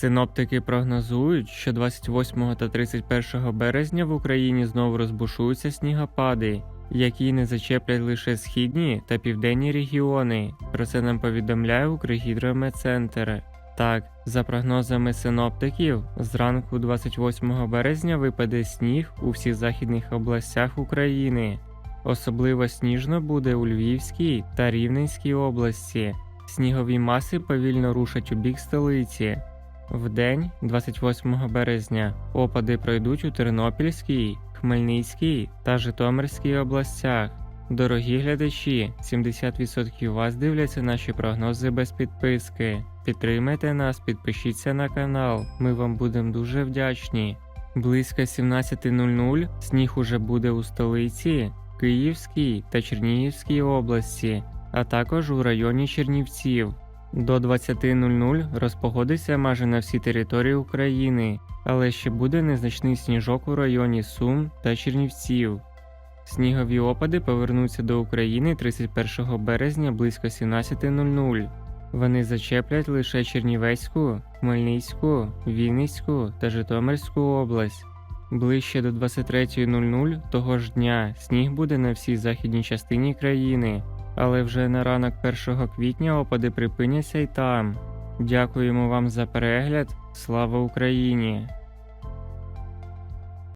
Синоптики прогнозують, що 28 та 31 березня в Україні знову розбушуються снігопади, які не зачеплять лише східні та південні регіони. Про це нам повідомляє Укргідрометцентр. Так, за прогнозами синоптиків, зранку 28 березня випаде сніг у всіх західних областях України. Особливо сніжно буде у Львівській та Рівненській області. Снігові маси повільно рушать у бік столиці. Вдень, 28 березня, опади пройдуть у Тернопільській, Хмельницькій та Житомирській областях. Дорогі глядачі, 70% вас дивляться наші прогнози без підписки. Підтримайте нас, підпишіться на канал, ми вам будемо дуже вдячні. Близько 17.00 сніг уже буде у столиці, Київській та Чернігівській області, а також у районі Чернівців. До 20.00 розпогодиться майже на всій території України, але ще буде незначний сніжок у районі Сум та Чернівців. Снігові опади повернуться до України 31 березня близько 17.00. Вони зачеплять лише Чернівецьку, Хмельницьку, Вінницьку та Житомирську область. Ближче до 23.00 того ж дня сніг буде на всій західній частині країни, але вже на ранок 1 квітня опади припиняться й там. Дякуємо вам за перегляд. Слава Україні!